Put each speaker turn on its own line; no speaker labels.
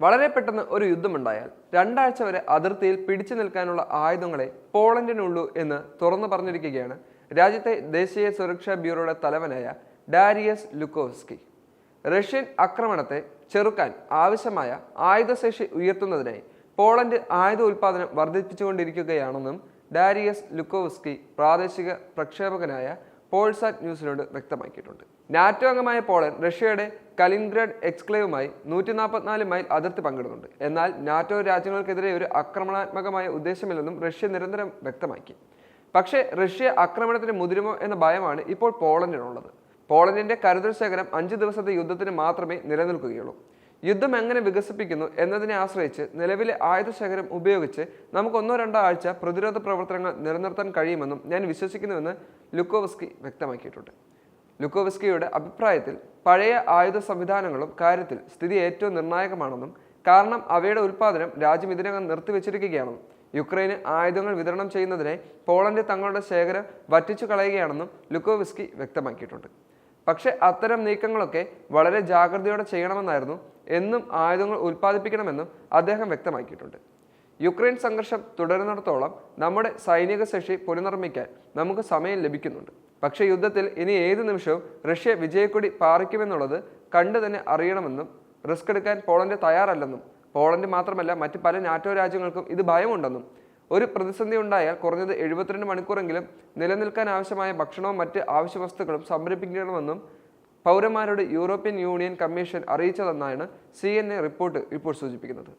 വളരെ പെട്ടെന്ന് ഒരു യുദ്ധമുണ്ടായാൽ രണ്ടാഴ്ച വരെ അതിർത്തിയിൽ പിടിച്ചു നിൽക്കാനുള്ള ആയുധങ്ങളെ പോളണ്ടിനുള്ളൂ എന്ന് തുറന്നു പറഞ്ഞിരിക്കുകയാണ് രാജ്യത്തെ ദേശീയ സുരക്ഷാ ബ്യൂറോയുടെ തലവനായ ഡാരിയസ് ലുക്കോവ്സ്കി. റഷ്യൻ ആക്രമണത്തെ ചെറുക്കാൻ ആവശ്യമായ ആയുധശേഷി ഉയർത്തുന്നതിനായി പോളണ്ട് ആയുധ ഉൽപാദനം വർദ്ധിപ്പിച്ചുകൊണ്ടിരിക്കുകയാണെന്നും ഡാരിയസ് ലുക്കോവ്സ്കി പ്രാദേശിക പ്രക്ഷേപകനായ പോൾസാറ്റ് ന്യൂസിനോട് വ്യക്തമാക്കിയിട്ടുണ്ട്. നാറ്റോ അംഗമായ പോളണ്ട് റഷ്യയുടെ കലിൻഗ്രഡ് എക്സ്ക്ലേവുമായി നൂറ്റി നാൽപ്പത്തിനാല് മൈൽ അതിർത്തി പങ്കിടുന്നുണ്ട്. എന്നാൽ നാറ്റോ രാജ്യങ്ങൾക്കെതിരെ ഒരു ആക്രമണാത്മകമായ ഉദ്ദേശമില്ലെന്നും റഷ്യ നിരന്തരം വ്യക്തമാക്കി. പക്ഷേ റഷ്യ ആക്രമണത്തിന് മുതിരുമോ എന്ന ഭയമാണ് ഇപ്പോൾ പോളണ്ടിനുള്ളത്. പോളണ്ടിന്റെ കരുതൽ ശേഖരം അഞ്ച് ദിവസത്തെ യുദ്ധത്തിന് മാത്രമേ നിലനിൽക്കുകയുള്ളൂ. യുദ്ധം എങ്ങനെ വികസിപ്പിക്കുന്നു എന്നതിനെ ആശ്രയിച്ച് നിലവിലെ ആയുധ ശേഖരം ഉപയോഗിച്ച് നമുക്ക് ഒന്നോ രണ്ടോ ആഴ്ച പ്രതിരോധ പ്രവർത്തനങ്ങൾ നിലനിർത്താൻ കഴിയുമെന്നും ഞാൻ വിശ്വസിക്കുന്നുവെന്ന് ലുക്കോവസ്കി വ്യക്തമാക്കിയിട്ടുണ്ട്. ലുക്കോവസ്കിയുടെ അഭിപ്രായത്തിൽ പഴയ ആയുധ സംവിധാനങ്ങളും കാര്യത്തിൽ സ്ഥിതി ഏറ്റവും നിർണായകമാണെന്നും കാരണം അവയുടെ ഉൽപ്പാദനം രാജ്യം ഇതിനകം നിർത്തിവെച്ചിരിക്കുകയാണെന്നും യുക്രൈന് ആയുധങ്ങൾ വിതരണം ചെയ്യുന്നതിനായി പോളണ്ട് തങ്ങളുടെ ശേഖരം വറ്റിച്ചു കളയുകയാണെന്നും ലുക്കോവിസ്കി വ്യക്തമാക്കിയിട്ടുണ്ട്. പക്ഷേ അത്തരം നീക്കങ്ങളൊക്കെ വളരെ ജാഗ്രതയോടെ ചെയ്യണമെന്നായിരുന്നു എന്നും ആയുധങ്ങൾ ഉൽപ്പാദിപ്പിക്കണമെന്നും അദ്ദേഹം വ്യക്തമാക്കിയിട്ടുണ്ട്. യുക്രൈൻ സംഘർഷം തുടരുന്നിടത്തോളം നമ്മുടെ സൈനിക ശേഷി പുനർനിർമ്മിക്കാൻ നമുക്ക് സമയം ലഭിക്കുന്നുണ്ട്. പക്ഷേ യുദ്ധത്തിൽ ഇനി ഏത് നിമിഷവും റഷ്യ വിജയക്കൊടി പാറിക്കുമെന്നുള്ളത് കണ്ടു തന്നെ അറിയണമെന്നും റിസ്ക് എടുക്കാൻ പോളണ്ട് തയ്യാറല്ലെന്നും പോളണ്ട് മാത്രമല്ല മറ്റ് പല നാറ്റോ രാജ്യങ്ങൾക്കും ഇത് ഭയമുണ്ടെന്നും ഒരു പ്രതിസന്ധി ഉണ്ടായാൽ കുറഞ്ഞത് എഴുപത്തിരണ്ട് മണിക്കൂറെങ്കിലും നിലനിൽക്കാൻ ആവശ്യമായ ഭക്ഷണവും മറ്റ് ആവശ്യ വസ്തുക്കളും സംഭരിപ്പിക്കണമെന്നും പൗരന്മാരോട് യൂറോപ്യൻ യൂണിയൻ കമ്മീഷൻ അറിയിച്ചതെന്നാണ് സി റിപ്പോർട്ട് ഇപ്പോൾ സൂചിപ്പിക്കുന്നത്.